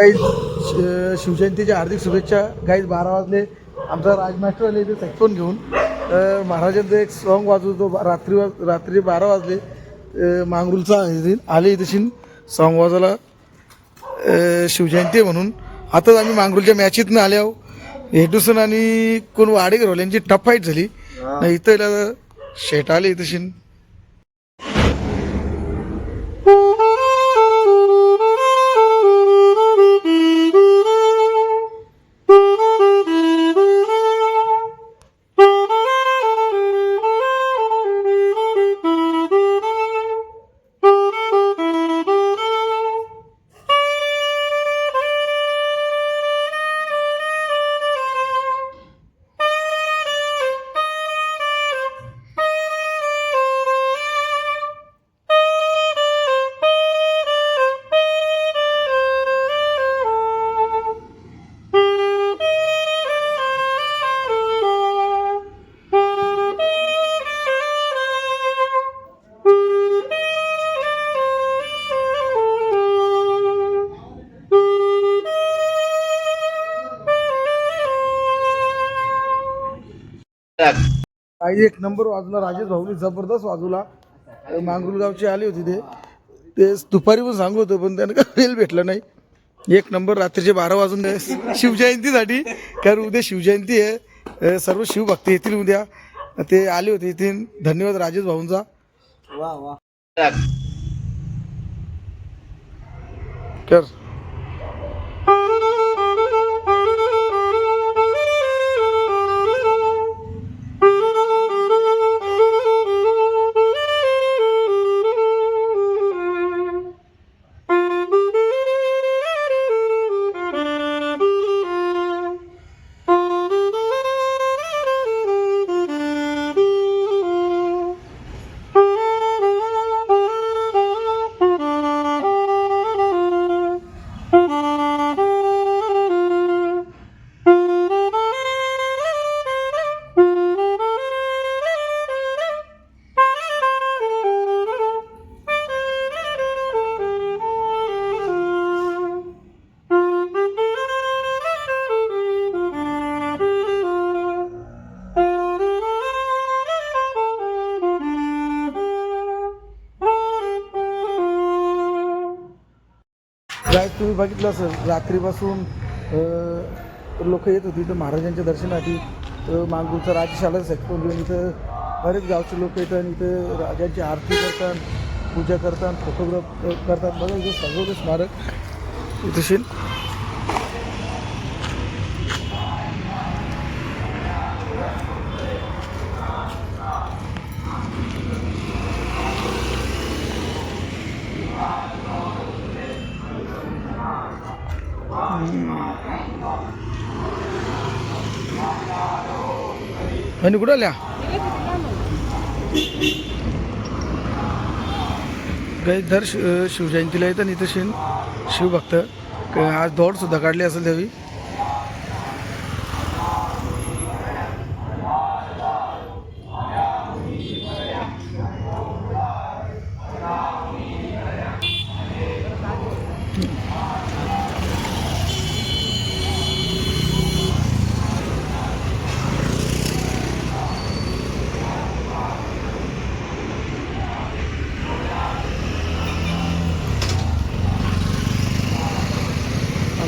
श- शिवजयंतीच्या हार्दिक शुभेच्छा. काही बारा वाजले. आमचा राजमास्टर आले इथे सेक्फोन घेऊन. महाराजांचं एक सॉन्ग वाजवतो रात्री वाज रात्री बारा वाजले. मांगरूलचा आले इथे सॉन्ग वाजवायला अ, शिवजयंती म्हणून. आताच आम्ही मांगरूलच्या मॅचीतनं आले आहो. हेडुसन आणि कोण वाडेकर यांची टफ फाईट झाली. नाही इथं शेट आले इथं काही एक नंबर वाजला राजेश भाऊनी जबरदस्त वाजवला. मांगरुल गावचे आले होते ते. ते दुपारी पण सांगू होतं पण त्यानं काय वेळ भेटला नाही. एक नंबर रात्रीचे बारा वाजून शिवजयंतीसाठी. कारण उद्या शिवजयंती आहे. सर्व शिवभक्त येतील उद्या. ते आले होते इथे. धन्यवाद राजेश भाऊंचा. कर. काय तुम्ही बघितलं असेल रात्रीपासून लोक येत होती इथं महाराजांच्या दर्शनासाठी अ, राजशाला सेक्टर घेऊन इथं बरेच गावचे लोक येतात आणि इथं राजांची आरती करतात पूजा करतात फोटोग्राफ करतात. बघा इथं सगळं स्मारक इथं आणि कुठं आल्या? काही दर शि शिवजयंतीला येतं आणि इथं शिन शिवभक्त. आज दौड सुद्धा काढली असेल त्यावेळी.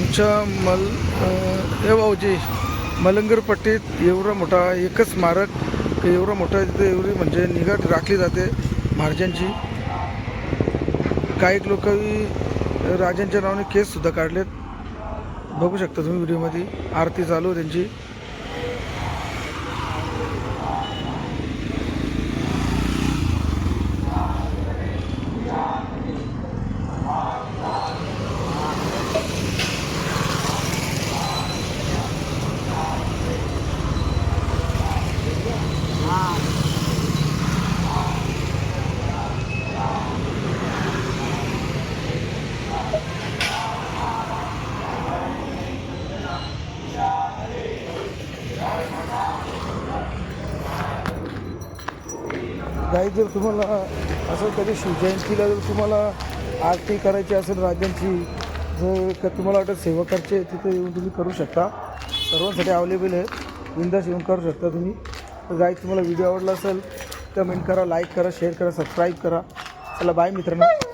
आमच्या मल हे ए भाऊजी मलंगरपट्टीत एवढा मोठा एकच स्मारक एवढा मोठा तिथे एवढी म्हणजे निगा राखली जाते महाराजांची. काही लोक राजांच्या नावाने केससुद्धा काढलेत. बघू शकता तुम्ही व्हिडिओमध्ये आरती चालू त्यांची. काही जर तुम्हाला असं कधी शिवजयंतीला जर तुम्हाला आरती करायची असेल राज्यांची जर का तुम्हाला वाटत सेवा तिथे येऊन तुम्ही करू शकता. सर्वांसाठी अवेलेबल आहे. बिंदास येऊन करू शकता तुम्ही. तर गाई तुम्हाला व्हिडिओ आवडला असेल कमेंट करा लाईक करा शेअर करा सबस्क्राईब करा. चला बाय मित्रांनो.